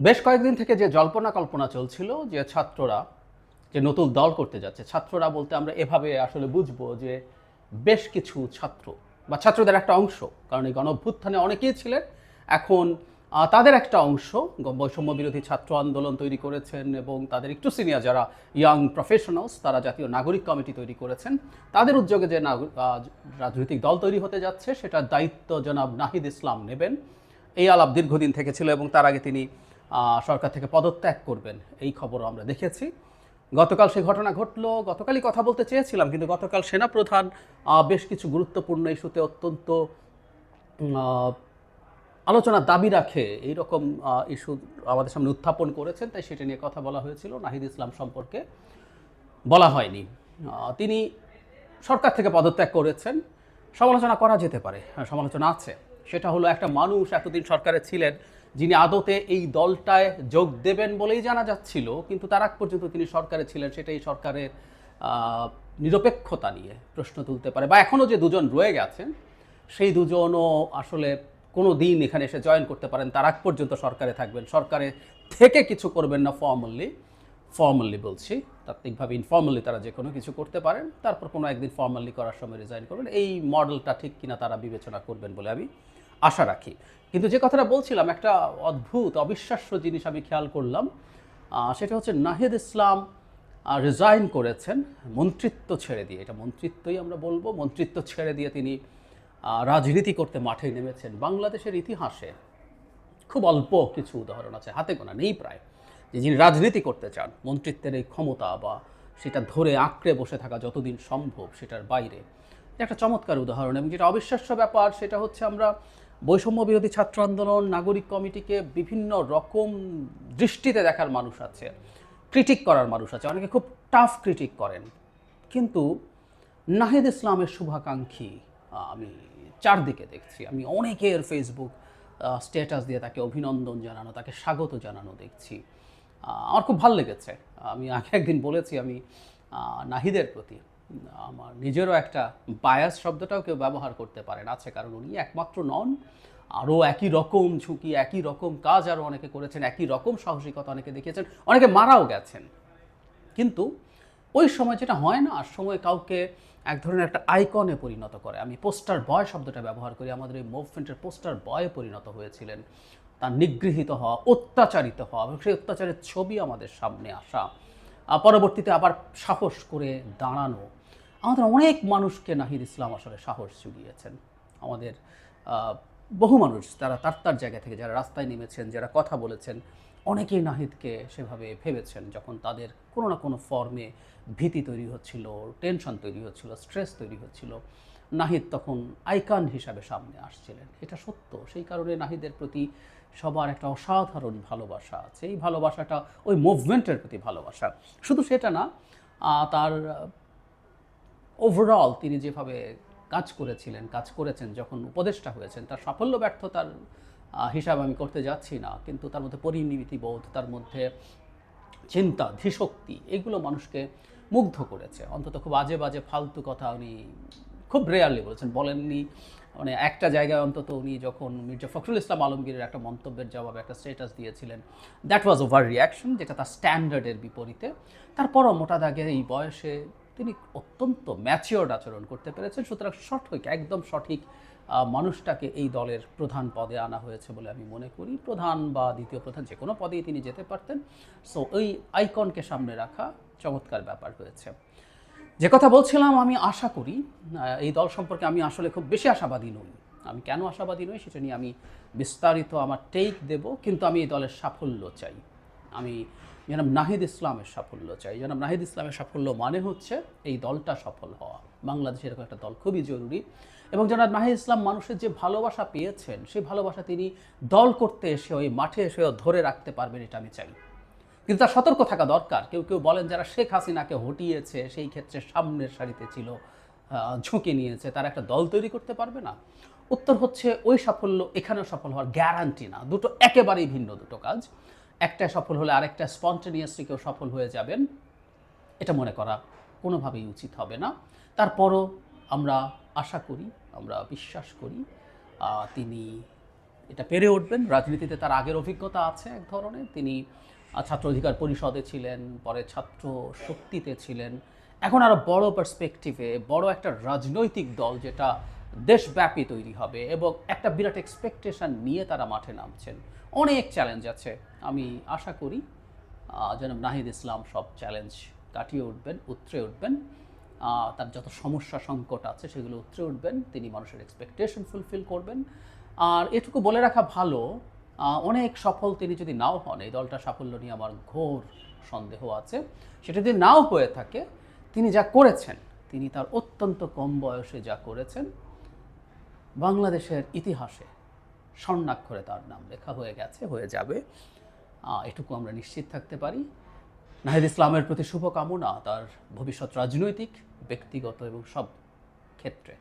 বেশ কয়েকদিন থেকে যে জল্পনা কল্পনা চলছিল যে ছাত্ররা যে নতুন দল করতে যাচ্ছে, ছাত্ররা বলতে আমরা এভাবে আসলে বুঝব যে বেশ কিছু ছাত্র বা ছাত্রদের একটা অংশ, কারণ এই গণভ্যুত্থানে অনেকেই ছিলেন, এখন তাদের একটা অংশ, বৈষম্য বিরোধী ছাত্র আন্দোলন তৈরি করেছেন এবং তাদের একটু সিনিয়র যারা ইয়াং প্রফেশনালস তারা জাতীয় নাগরিক কমিটি তৈরি করেছেন, তাদের উদ্যোগে যে রাজনৈতিক দল তৈরি হতে যাচ্ছে, সেটার দায়িত্ব জনাব নাহিদ ইসলাম নেবেন। এই আলাপ দীর্ঘদিন থেকে ছিল এবং তার আগে তিনি সরকার থেকে পদত্যাগ করবেন। এই খবরও আমরা দেখেছি। গতকাল সেই ঘটনা ঘটলো। গতকালই কথা বলতে চেয়েছিলাম কিন্তু গতকাল সেনাপ্রধান বেশ কিছু গুরুত্বপূর্ণ ইস্যুতে অত্যন্ত আলোচনার দাবি রাখে। এইরকম ইস্যু আমাদের সামনে উত্থাপন করেছেন তাই সেটা নিয়ে কথা বলা হয়েছিল। নাহিদ ইসলাম সম্পর্কে বলা হয়নি। তিনি সরকার থেকে পদত্যাগ করেছেন। সমালোচনা করা যেতে পারে হ্যাঁ, সমালোচনা আছে। সেটা হলো একটা মানুষ এতদিন সরকারে ছিলেন যিনি আদতে এই দলটায় যোগ দেবেন বলেই জানা যাচ্ছিল, কিন্তু তার আগ পর্যন্ত তিনি সরকারে ছিলেন, সেটাই সরকারের নিরপেক্ষতা নিয়ে প্রশ্ন তুলতে পারে। বা এখনও যে দুজন রয়ে গেছেন, সেই দুজনও আসলে কোনো দিন এখানে এসে জয়েন করতে পারেন। তার আগ পর্যন্ত সরকারে থাকবেন। সরকারে থেকে কিছু করবেন না ফর্মালি ফর্মালি বলছি, তাত্ত্বিকভাবে ইনফর্মালি তারা যে কোনো কিছু করতে পারেন। তারপর কোনো একদিন ফর্মালি করার সময় রিজাইন করবেন। এই মডেলটা ঠিক কিনা তারা বিবেচনা করবেন বলে আমি আশা রাখি। কিন্তু যে কথাটা বলছিলাম, একটা অদ্ভুত, অবিশ্বাস্য জিনিস আমি খেয়াল করলাম সেটা হচ্ছে নাহিদ ইসলাম রিজাইন করেছেন, মন্ত্রিত্ব ছেড়ে দিয়ে। এটা মন্ত্রিত্বই আমরা বলব, মন্ত্রিত্ব ছেড়ে দিয়ে তিনি রাজনীতি করতে মাঠে নেমেছেন। বাংলাদেশের ইতিহাসে খুব অল্প কিছু উদাহরণ আছে, হাতে গোনা নেই প্রায়, যে যিনি রাজনীতি করতে চান, মন্ত্রিত্বের এই ক্ষমতা বা সেটা ধরে আঁকড়ে বসে থাকা যতদিন সম্ভব সেটার বাইরে। একটা চমৎকার উদাহরণ এবং যেটা অবিশ্বাস্য ব্যাপার, সেটা হচ্ছে আমরা বৈষম্য বিরোধী ছাত্র আন্দোলন, নাগরিক কমিটিকে বিভিন্ন রকম দৃষ্টিতে দেখার মানুষ আছে ক্রিটিক করার মানুষ আছে। অনেকে খুব টাফ ক্রিটিক করেন। কিন্তু নাহিদ ইসলামের শুভাকাঙ্ক্ষী আমি চারদিকে দেখছি। আমি অনেকের ফেসবুক স্ট্যাটাস দিয়ে তাকে অভিনন্দন জানানো, তাকে স্বাগত জানানো দেখছি। আমার খুব ভালো লেগেছে। আমি আগে একদিন বলেছি আমি নাহিদের প্রতি। আমার নিজেরও একটা বায়াস শব্দটাও কেউ ব্যবহার করতে পারেন আছে কারণ উনি একমাত্র নন। আরও একই রকম ঝুঁকি, একই রকম কাজ আরও অনেকে করেছেন, একই রকম সাহসিকতা অনেকে দেখিয়েছেন, অনেকে মারাও গেছেন। কিন্তু ওই সময় যেটা হয় না, আর সময় কাউকে এক ধরনের একটা আইকনে পরিণত করে। আমি পোস্টার বয় শব্দটা ব্যবহার করি, আমাদের এই মুভমেন্টের পোস্টার বয়ে পরিণত হয়েছিলেন। তার নিগৃহীত হওয়া, অত্যাচারিত হওয়া এবং সেই অত্যাচারের ছবি আমাদের সামনে আসা। পরবর্তীতে আবার সাহস করে দাঁড়ানো। আমাদের অনেক মানুষকে নাহিদ ইসলাম আসলে সাহস জুগিয়েছেন। আমাদের বহু মানুষ, তারা তার তার জায়গা থেকে যারা রাস্তায় নেমেছেন, যারা কথা বলেছেন, অনেকেই নাহিদকে সেভাবে ভেবেছেন যখন তাদের কোনো না কোনো ফর্মে ভীতি তৈরি হচ্ছিল টেনশন তৈরি হচ্ছিল স্ট্রেস তৈরি হচ্ছিল। নাহিদ তখন আইকান হিসাবে সামনে আসছিলেন। এটা সত্য। সেই কারণে নাহিদের প্রতি সবার একটা অসাধারণ ভালোবাসা আছে। এই ভালোবাসাটা, ওই মুভমেন্টের প্রতি ভালোবাসা। শুধু সেটা না তার ওভারঅল তিনি যেভাবে কাজ করেছিলেন, কাজ করেছেন, যখন উপদেষ্টা হয়েছেন, তার সাফল্য, ব্যর্থতার হিসাব আমি করতে যাচ্ছি না। কিন্তু তার মধ্যে পরিণীতি বোধ তার মধ্যে চিন্তা, ধীশক্তি, এগুলো মানুষকে মুগ্ধ করেছে। অন্তত খুব আজে বাজে, ফালতু কথা উনি খুব রেয়ারলি বলেছেন, বলেননি। মানে একটা জায়গায় অন্তত উনি যখন মির্জা ফখরুল ইসলাম আলমগীরের একটা মন্তব্যের জবাবে একটা স্ট্যাটাস দিয়েছিলেন দ্যাট ওয়াজ ওভার রিয়াকশন যেটা তার স্ট্যান্ডার্ডের বিপরীতে। তারপরও মোটা দাগে এই বয়সে তিনি অত্যন্ত ম্যাচিওর্ড আচরণ করতে পেরেছেন, সুতরাং সঠিক, একদম সঠিক মানুষটাকে এই দলের প্রধান পদে আনা হয়েছে বলে আমি মনে করি। প্রধান বা দ্বিতীয় প্রধান যে কোনো পদেই তিনি যেতে পারতেন। সো ওই আইকনকে সামনে রাখা চমৎকার ব্যাপার হয়েছে। যে কথা বলছিলাম, আমি আশা করি এই দল সম্পর্কে আমি আসলে খুব বেশি আশাবাদী নই। আমি কেন আশাবাদী নই সেটা নিয়ে আমি বিস্তারিত আমার টেক দেব, কিন্তু আমি এই দলের সাফল্য চাই। আমি জনাব নাহিদ ইসলামের সাফল্য চাই। জনাব নাহিদ ইসলামের সাফল্য মানে হচ্ছে এই দলটা সফল হওয়া। বাংলাদেশে এরকম একটা দল খুবই জরুরি। এবং জনাব নাহিদ ইসলাম মানুষের যে ভালোবাসা পেয়েছেন সেই ভালোবাসা তিনি দল করতে এসে ওই মাঠে এসেও ধরে রাখতে পারবেন, এটা আমি চাই। কিন্তু তার সতর্ক থাকা দরকার। কেউ কেউ বলেন যারা শেখ হাসিনাকে হটিয়েছে, সেই ক্ষেত্রে সামনের সারিতে ছিল ঝুঁকি নিয়েছে, তারা একটা দল তৈরি করতে পারবে না। উত্তর হচ্ছে ওই সাফল্য, এখানেও সফল হওয়ার গ্যারান্টি না। দুটো একেবারেই ভিন্ন দুটো কাজ। একটা সফল হলে আরেকটা স্পন্টেনিয়াসলি কেউ সফল হয়ে যাবেন। এটা মনে করা কোনোভাবেই উচিত হবে না। তারপরও আমরা আশা করি, আমরা বিশ্বাস করি তিনি এটা পেরে উঠবেন। রাজনীতিতে তার আগের অভিজ্ঞতা আছে এক ধরনের। তিনি ছাত্র অধিকার পরিষদে ছিলেন, পরে ছাত্র শক্তিতে ছিলেন। এখন আরও বড় পার্সপেক্টিভে বড় একটা রাজনৈতিক দল যেটা দেশব্যাপী তৈরি হবে এবং একটা বিরাট এক্সপেকটেশন নিয়ে তারা মাঠে নামছেন। অনেক চ্যালেঞ্জ আছে। আমি আশা করি যেন নাহিদ ইসলাম সব চ্যালেঞ্জ কাটিয়ে উঠবেন, উতরে উঠবেন। তার যত সমস্যা সংকট আছে সেগুলো উতরে উঠবেন। তিনি মানুষের এক্সপেকটেশন ফুলফিল করবেন। আর এটুকু বলে রাখা ভালো অনেক সফল তিনি যদি নাও হন, এই দলটা সাফল্য নিয়ে আমার ঘোর সন্দেহ আছে। সেটা যদি নাও হয়ে থাকে, তিনি যা করেছেন, তিনি তার অত্যন্ত কম বয়সে যা করেছেন, বাংলাদেশের ইতিহাসে স্বর্ণাক্ষরে তার নাম লেখা হয়ে গেছে, হয়ে যাবে। এটুকু আমরা নিশ্চিত থাকতে পারি। নাহিদ ইসলামের প্রতি শুভকামনা, তার ভবিষ্যৎ রাজনৈতিক, ব্যক্তিগত এবং সব ক্ষেত্রে।